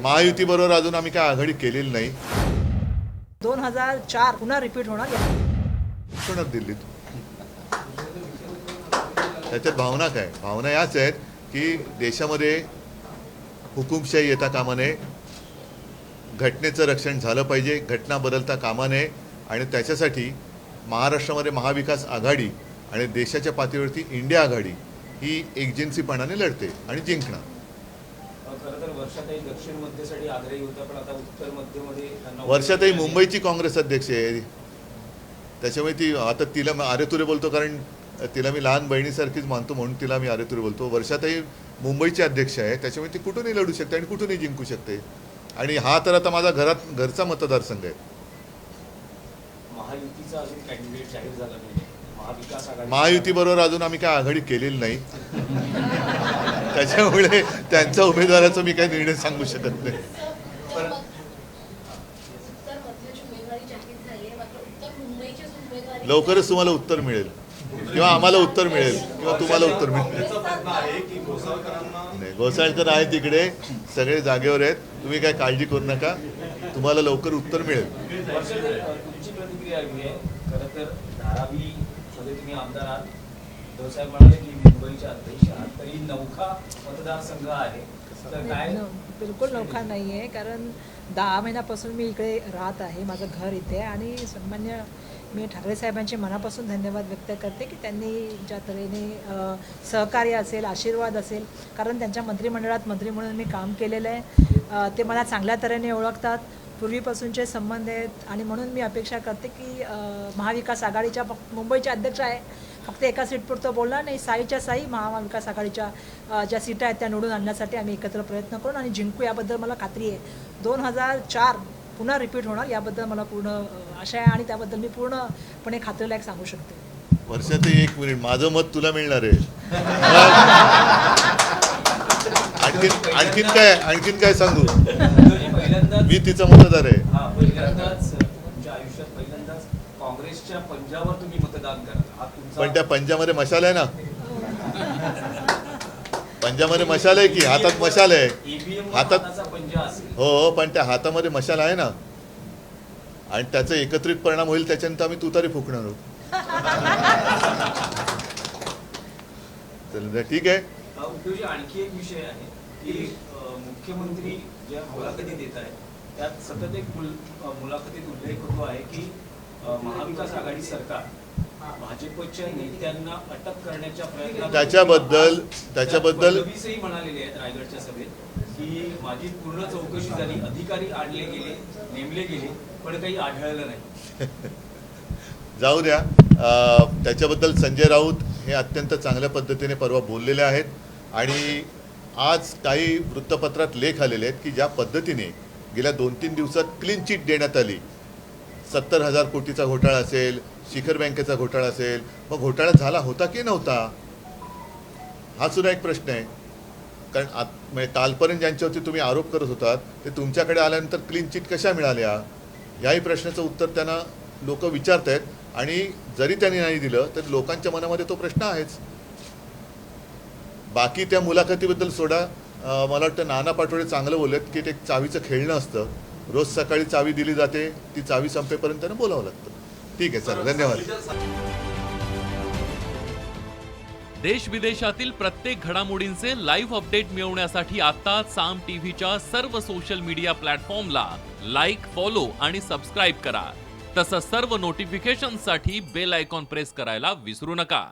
महायुती बरोबर अजून आम्ही काय आघाडी केलेली नाही. दोन हजार चार पुन्हा रिपीट होणार दिल्लीत? त्याच्यात भावना काय? भावना याच आहेत की देशामध्ये हुकुमशाही येता कामा नये घटनेचं रक्षण झालं पाहिजे घटना बदलता कामा नये आणि त्याच्यासाठी महाराष्ट्रामध्ये महाविकास आघाडी आणि देशाच्या पातळीवरती इंडिया आघाडी ही एकजिन्सीपणाने लढते आणि जिंकणार. वर्षातही दक्षिण मध्यसाठी आग्रही होता पण आता उत्तर मध्यमध्ये त्यांना वर्षातही मुंबईची काँग्रेस अध्यक्ष आहे. त्याच्यामुळे ती आता तिला आरेतुरे बोलतो कारण तिला मी लहान बहिणीसारखीच मानतो म्हणून तिला मी आरेतुरे बोलतो. वर्षातही मुंबईची अध्यक्ष आहे त्याच्यामुळे ती कुठूनही लढू शकते आणि कुठूनही जिंकू शकते. आणि हा तर आता माझा घरात घरचा मतदारसंघ आहे. महायुतीचा अजून कॅन्डिडेट जाहीर झाला नाही. महाविकास आघाडी महायुती बरोबर अजून आम्ही काय आघाडी केलेली नाही. त्याच्यामुळे त्यांच्या उमेदवाराचा मी काही निर्णय सांगू शकत नाही. पण उत्तर मधल्याची उमेदवारी जाहीर झाली आहे. मात्र उत्तर मुंबईचीच उमेदवारी लवकरच तुम्हाला उत्तर मिळेल. किंवा आम्हाला उत्तर मिळेल. किंवा तुम्हाला उत्तर मिळेल. नाही घोसाळकर आहे तिकडे. सगळे जागेवर आहेत. तुम्ही काय काळजी करू नका. तुम्हाला लवकर उत्तर मिळेल. खरं तर धारावी तुम्ही आमदार आहात. देवसाहेब म्हणाले की मुंबईच्या अध्यक्ष आहात तरी नौखा मतदारसंघ आहे. तर काय? न- बिलकुल नौखा नाही आहे कारण दहा महिन्यापासून मी इकडे राहत आहे माझं घर इथे. आणि सन्मान्य मी ठाकरे साहेबांचे मनापासून धन्यवाद व्यक्त करते की त्यांनी ज्या तऱ्हेने सहकार्य असेल आशीर्वाद असेल. कारण त्यांच्या मंत्रिमंडळात मंत्री म्हणून मी काम केलेलं आहे. ते मला चांगल्या तऱ्हेने ओळखतात. पूर्वीपासूनचे संबंध आहेत आणि म्हणून मी अपेक्षा करते की महाविकास आघाडीच्या फक्त मुंबईचे अध्यक्ष आहे. फक्त एका सीटपुरतं बोलणार नाही. साईच्या साई महाविकास आघाडीच्या ज्या सीटा आहेत त्या निवडून आणण्यासाठी आम्ही एकत्र प्रयत्न करू आणि जिंकू याबद्दल मला खात्री आहे. दोन हजार चार पुन्हा रिपीट होणार याबद्दल मला पूर्ण आशा आहे आणि त्याबद्दल मी पूर्णपणे खात्रीलायक सांगू शकते. वर्षातही एक मिनिट. माझं मत तुला मिळणार आहे. आणखीन आणखीन काय आणखीन काय सांगू? मी तिचा मतदार आहे. काँग्रेसच्या पंजावर तुम्ही मतदान पण त्या पंजामध्ये मशाल आहे ना? पंजामध्ये मशाल आहे की? हातात मशाल आहे. ईव्हीएम हातात हो पण त्या हातामध्ये मशाल आहे ना? आणि त्याचा एकत्रित परिणाम होईल त्याच्यानंतर आम्ही तुतारी फुकणार आहोत. ठीक आहे. आणखी एक विषय आहे की मुख्यमंत्री ज्या मुलाखती देत आहेत त्यात सतत एक मुलाखतीत उल्लेख होतो आहे की महाविकास आघाडी सरकार भाजपच्या नेत्यांना अटक करण्याच्या प्रयत्नात त्याच्याबद्दल त्याच्याबद्दल म्हणालेले आहेत रायगडच्या सभेत की माझी पूर्ण चौकशी झाली अधिकारी आणले गेले नेमले गेले पण काही आढळलं नाही. जाऊ द्या. त्याच्याबद्दल संजय राऊत हे अत्यंत चांगल्या पद्धतीने परवा बोललेले आहेत. आणि आज काही वृत्तपत्रात लेख आलेले आहेत की ज्या पद्धतीने गेल्या दोन तीन दिवसात क्लीन चिट देण्यात आली. सत्तर हजार कोटीचा घोटाळा असेल शिखर बँकेचा घोटाळा असेल मग घोटाळा झाला होता की नव्हता? हा सुद्धा एक प्रश्न आहे. कारण आत म्हणजे कालपर्यंत ज्यांच्यावरती तुम्ही आरोप करत होतात ते तुमच्याकडे आल्यानंतर क्लीन चिट कशा मिळाल्या? याही प्रश्नाचं उत्तर त्यांना लोक विचारत आहेत आणि जरी त्यांनी नाही दिलं तरी लोकांच्या मनामध्ये तो प्रश्न आहेच. बाकी त्या मुलाखतीबद्दल सोडा. मला वाटतं नाना पाटोळे चांगलं बोलत की ते एक चावीचं खेळणं असतं. रोज सकाळी चावी दिली जाते ती चावी संपेपर्यंत त्यांना बोलावं लागतं. ठीक आहे सर धन्यवाद. देश विदेशातील प्रत्येक घडामोडींचे लाईव्ह अपडेट मिळवण्यासाठी आता साम टीव्हीच्या सर्व सोशल मीडिया प्लॅटफॉर्मला लाईक फॉलो आणि सबस्क्राईब करा. तसंच सर्व नोटिफिकेशनसाठी बेल आयकॉन प्रेस करायला विसरू नका.